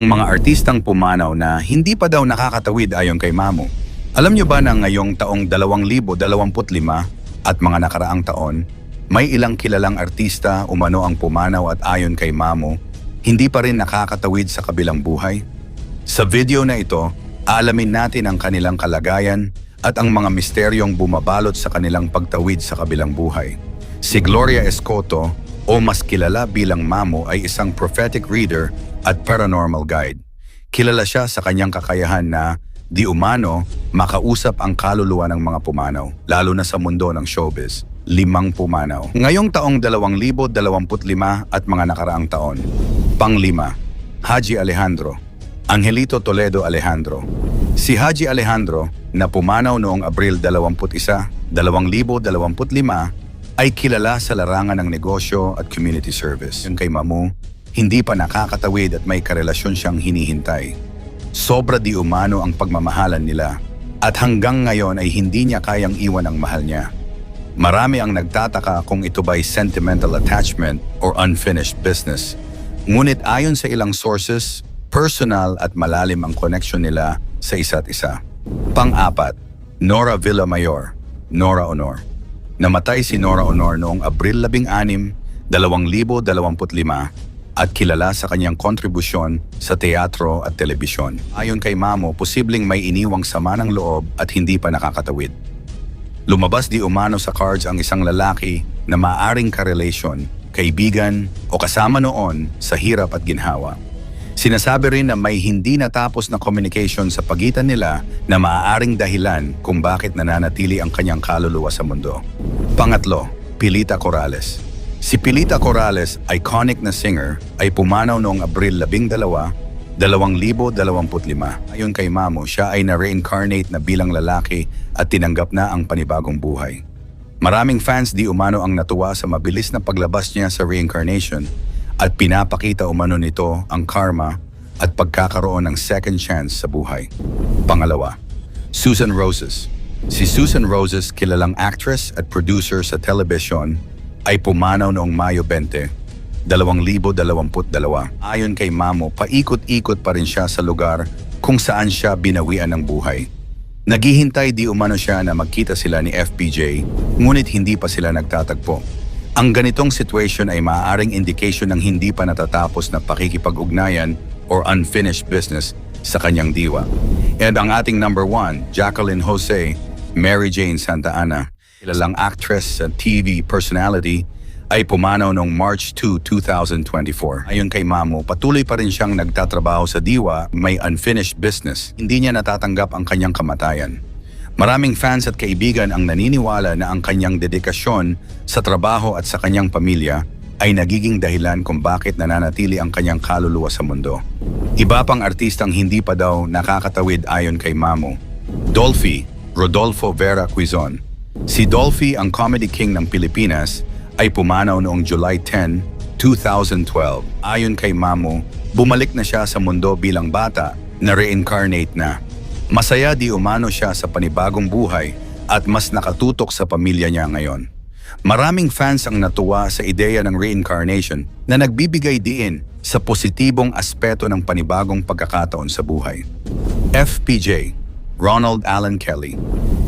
mga artistang pumanaw na hindi pa daw nakakatawid ayon kay Mamo. Alam nyo ba na ngayong taong 2025 at mga nakaraang taon, may ilang kilalang artista umano ang pumanaw at ayon kay Mamo, hindi pa rin nakakatawid sa kabilang buhay? Sa video na ito, aalamin natin ang kanilang kalagayan at ang mga misteryong bumabalot sa kanilang pagtawid sa kabilang buhay. Si Gloria Escoto o mas kilala bilang Mamo ay isang prophetic reader at paranormal guide. Kilala siya sa kanyang kakayahan na di umano makausap ang kaluluwa ng mga pumanaw, lalo na sa mundo ng showbiz. Limang pumanaw. Ngayong taong 2025 at mga nakaraang taon. Panglima, Haji Alejandro. Angelito Toledo Alejandro. Si Haji Alejandro na pumanaw noong Abril 21, 2025 ay kilala sa larangan ng negosyo at community service. Yung kay Mamu, hindi pa nakakatawid at may karelasyon siyang hinihintay. Sobra di umano ang pagmamahalan nila at hanggang ngayon ay hindi niya kayang iwan ang mahal niya. Marami ang nagtataka kung ito ba'y sentimental attachment or unfinished business. Ngunit ayon sa ilang sources, personal at malalim ang connection nila sa isa't isa. Pang-apat, Nora Villamayor, Nora Honor. Namatay si Nora Honor noong Abril 16, 2025 at kilala sa kanyang kontribusyon sa teatro at telebisyon. Ayon kay Mamo, posibleng may iniwang sama ng loob at hindi pa nakakatawid. Lumabas di umano sa cards ang isang lalaki na maaring karelasyon, kaibigan o kasama noon sa hirap at ginhawa. Sinasabi rin na may hindi natapos na communication sa pagitan nila na maaaring dahilan kung bakit nananatili ang kanyang kaluluwa sa mundo. Pangatlo, Pilita Corrales. Si Pilita Corrales, iconic na singer, ay pumanaw noong Abril 12, 2025. Ayon kay Mamo, siya ay na-reincarnate na bilang lalaki at tinanggap na ang panibagong buhay. Maraming fans di umano ang natuwa sa mabilis na paglabas niya sa reincarnation at pinapakita umano nito ang karma at pagkakaroon ng second chance sa buhay. Pangalawa, Susan Roses. Si Susan Roses, kilalang actress at producer sa television, ay pumanaw noong Mayo 20, 2022. Ayon kay Mamo, paikot-ikot pa rin siya sa lugar kung saan siya binawian ng buhay. Naghihintay di umano siya na magkita sila ni FPJ, ngunit hindi pa sila nagtatagpo. Ang ganitong situation ay maaaring indication ng hindi pa natatapos na pakikipag-ugnayan or unfinished business sa kanyang diwa. And ang ating number one, Jacqueline Jose, Mary Jane Santa Ana, kilalang actress at TV personality, ay pumanaw noong March 2, 2024. Ayon kay Mamo, patuloy pa rin siyang nagtatrabaho sa diwa, may unfinished business. Hindi niya natatanggap ang kanyang kamatayan. Maraming fans at kaibigan ang naniniwala na ang kanyang dedikasyon sa trabaho at sa kanyang pamilya ay nagiging dahilan kung bakit nananatili ang kanyang kaluluwa sa mundo. Iba pang artistang hindi pa daw nakakatawid ayon kay Mamo. Dolphy, Rodolfo Vera Quizon. Si Dolphy ang comedy king ng Pilipinas ay pumanaw noong July 10, 2012. Ayon kay Mamo, bumalik na siya sa mundo bilang bata na reincarnate na. Masaya di umano siya sa panibagong buhay at mas nakatutok sa pamilya niya ngayon. Maraming fans ang natuwa sa ideya ng reincarnation na nagbibigay diin sa positibong aspeto ng panibagong pagkakataon sa buhay. FPJ Ronald Allen Kelly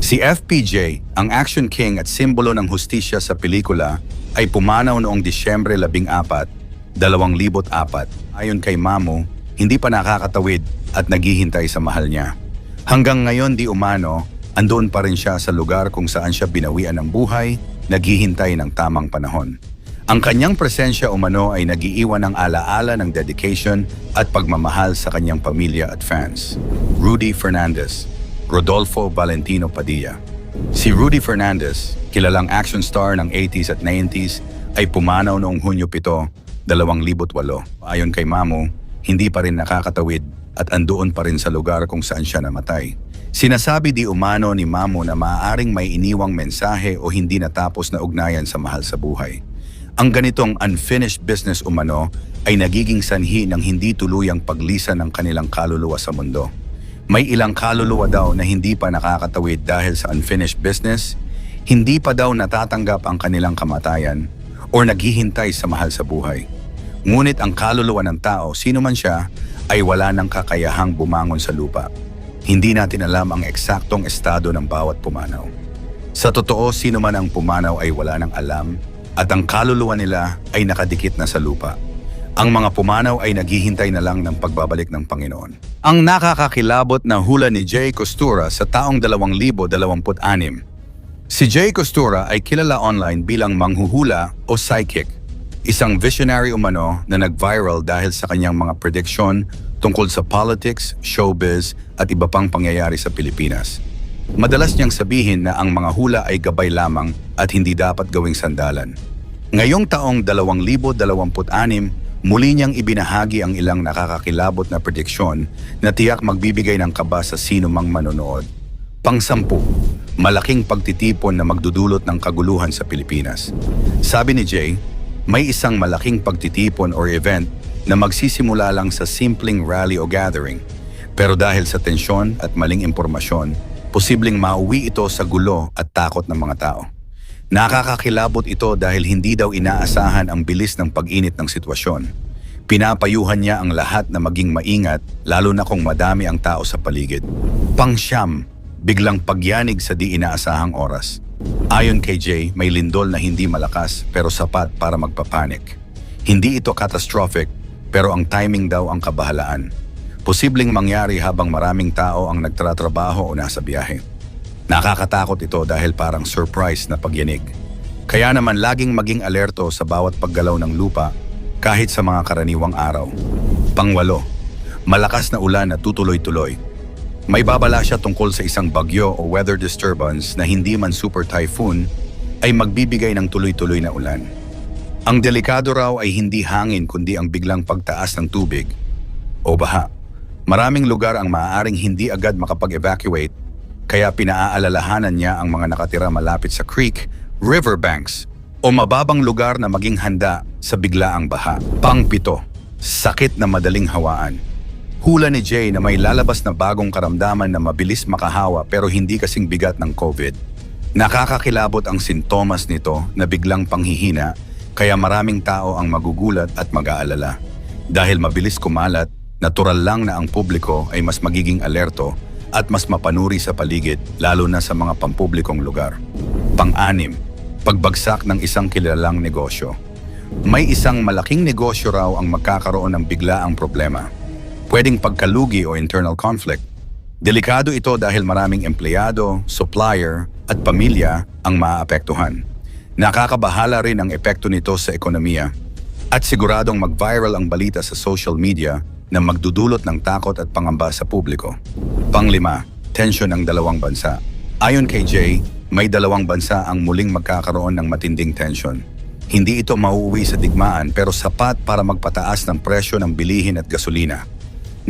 Si FPJ, ang action king at simbolo ng hustisya sa pelikula, ay pumanaw noong Disyembre 14, 2004. Ayon kay Mamo, hindi pa nakakatawid at naghihintay sa mahal niya. Hanggang ngayon di umano, andoon pa rin siya sa lugar kung saan siya binawian ng buhay, naghihintay ng tamang panahon. Ang kanyang presensya umano ay nagiiwan ng alaala ng dedication at pagmamahal sa kanyang pamilya at fans. Rudy Fernandez, Rodolfo Valentino Padilla. Si Rudy Fernandez, kilalang action star ng 80s at 90s, ay pumanaw noong Hunyo 7, 2008. Ayon kay Mamo, hindi pa rin nakakatawid at andoon pa rin sa lugar kung saan siya namatay. Sinasabi di umano ni Mamo na maaaring may iniwang mensahe o hindi natapos na ugnayan sa mahal sa buhay. Ang ganitong unfinished business umano ay nagiging sanhi ng hindi tuluyang paglisan ng kanilang kaluluwa sa mundo. May ilang kaluluwa daw na hindi pa nakakatawid dahil sa unfinished business, hindi pa daw natatanggap ang kanilang kamatayan o naghihintay sa mahal sa buhay. Ngunit ang kaluluwa ng tao, sino man siya, ay wala ng kakayahang bumangon sa lupa. Hindi natin alam ang eksaktong estado ng bawat pumanaw. Sa totoo, sino man ang pumanaw ay wala ng alam at ang kaluluwa nila ay nakadikit na sa lupa. Ang mga pumanaw ay naghihintay na lang ng pagbabalik ng Panginoon. Ang nakakakilabot na hula ni Jay Costura sa taong 2026 Si Jay Costura ay kilala online bilang manghuhula o psychic, isang visionary umano na nag-viral dahil sa kanyang mga prediction tungkol sa politics, showbiz at iba pang pangyayari sa Pilipinas. Madalas niyang sabihin na ang mga hula ay gabay lamang at hindi dapat gawing sandalan. Ngayong taong 2026, muli niyang ibinahagi ang ilang nakakakilabot na prediksyon na tiyak magbibigay ng kaba sa sino mang manonood. Pangsampu, malaking pagtitipon na magdudulot ng kaguluhan sa Pilipinas. Sabi ni Jay, may isang malaking pagtitipon or event na magsisimula lang sa simpleng rally o gathering. Pero dahil sa tensyon at maling impormasyon, posibleng mauwi ito sa gulo at takot ng mga tao. Nakakakilabot ito dahil hindi daw inaasahan ang bilis ng pag-init ng sitwasyon. Pinapayuhan niya ang lahat na maging maingat lalo na kung madami ang tao sa paligid. Pangsyam, biglang pagyanig sa di inaasahang oras. Ayon kay Jay, may lindol na hindi malakas pero sapat para magpapanik. Hindi ito catastrophic pero ang timing daw ang kabahalaan. Posibleng mangyari habang maraming tao ang nagtratrabaho o nasa biyahe. Nakakatakot ito dahil parang surprise na pagyanig. Kaya naman laging maging alerto sa bawat paggalaw ng lupa kahit sa mga karaniwang araw. Pangwalo, malakas na ulan na tutuloy-tuloy may babala siya tungkol sa isang bagyo o weather disturbance na hindi man super typhoon ay magbibigay ng tuloy-tuloy na ulan. Ang delikado raw ay hindi hangin kundi ang biglang pagtaas ng tubig o baha. Maraming lugar ang maaaring hindi agad makapag-evacuate kaya pinaaalalahanan niya ang mga nakatira malapit sa creek, riverbanks o mababang lugar na maging handa sa biglaang baha. Pangpito, sakit na madaling hawaan. Hula ni Jay na may lalabas na bagong karamdaman na mabilis makahawa pero hindi kasing bigat ng COVID. Nakakakilabot ang sintomas nito na biglang panghihina kaya maraming tao ang magugulat at mag-aalala. Dahil mabilis kumalat, natural lang na ang publiko ay mas magiging alerto at mas mapanuri sa paligid lalo na sa mga pampublikong lugar. Pang-anim, pagbagsak ng isang kilalang negosyo. May isang malaking negosyo raw ang magkakaroon ng biglaang problema pwedeng pagkalugi o internal conflict. Delikado ito dahil maraming empleyado, supplier at pamilya ang maaapektuhan. Nakakabahala rin ang epekto nito sa ekonomiya at siguradong mag-viral ang balita sa social media na magdudulot ng takot at pangamba sa publiko. Panglima, tensyon ng dalawang bansa. Ayon kay Jay, may dalawang bansa ang muling magkakaroon ng matinding tensyon. Hindi ito mauuwi sa digmaan pero sapat para magpataas ng presyo ng bilihin at gasolina.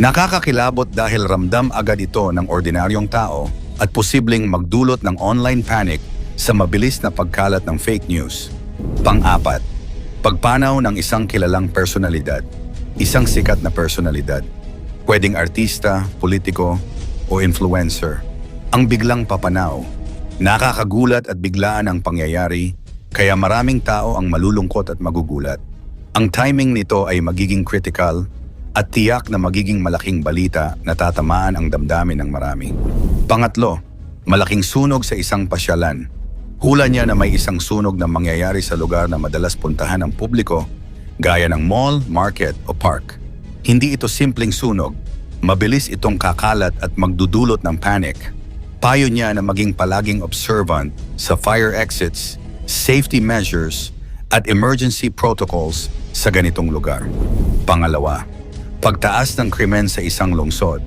Nakakakilabot dahil ramdam agad ito ng ordinaryong tao at posibleng magdulot ng online panic sa mabilis na pagkalat ng fake news. Pang-apat, pagpanaw ng isang kilalang personalidad, isang sikat na personalidad, pwedeng artista, politiko, o influencer. Ang biglang papanaw, nakakagulat at biglaan ang pangyayari, kaya maraming tao ang malulungkot at magugulat. Ang timing nito ay magiging critical at tiyak na magiging malaking balita na tatamaan ang damdamin ng marami. Pangatlo, malaking sunog sa isang pasyalan. Hula niya na may isang sunog na mangyayari sa lugar na madalas puntahan ng publiko, gaya ng mall, market o park. Hindi ito simpleng sunog, mabilis itong kakalat at magdudulot ng panic. Payo niya na maging palaging observant sa fire exits, safety measures, at emergency protocols sa ganitong lugar. Pangalawa, Pagtaas ng krimen sa isang lungsod.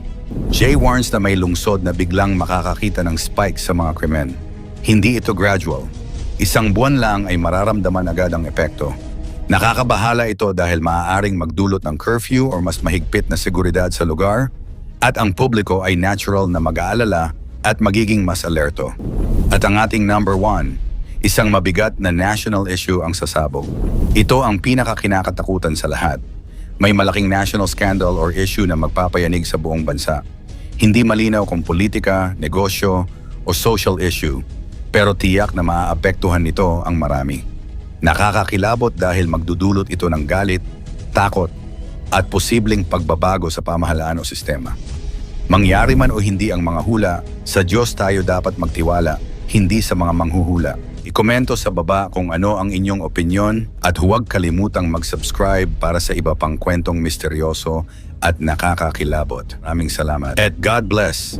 Jay warns na may lungsod na biglang makakakita ng spike sa mga krimen. Hindi ito gradual. Isang buwan lang ay mararamdaman agad ang epekto. Nakakabahala ito dahil maaaring magdulot ng curfew o mas mahigpit na seguridad sa lugar at ang publiko ay natural na mag-aalala at magiging mas alerto. At ang ating number one, isang mabigat na national issue ang sasabog. Ito ang pinakakinakatakutan sa lahat may malaking national scandal or issue na magpapayanig sa buong bansa. Hindi malinaw kung politika, negosyo, o social issue, pero tiyak na maaapektuhan nito ang marami. Nakakakilabot dahil magdudulot ito ng galit, takot, at posibleng pagbabago sa pamahalaan o sistema. Mangyari man o hindi ang mga hula, sa Diyos tayo dapat magtiwala, hindi sa mga manghuhula. Ikomento sa baba kung ano ang inyong opinyon at huwag kalimutang mag-subscribe para sa iba pang kwentong misteryoso at nakakakilabot. Maraming salamat. At God bless!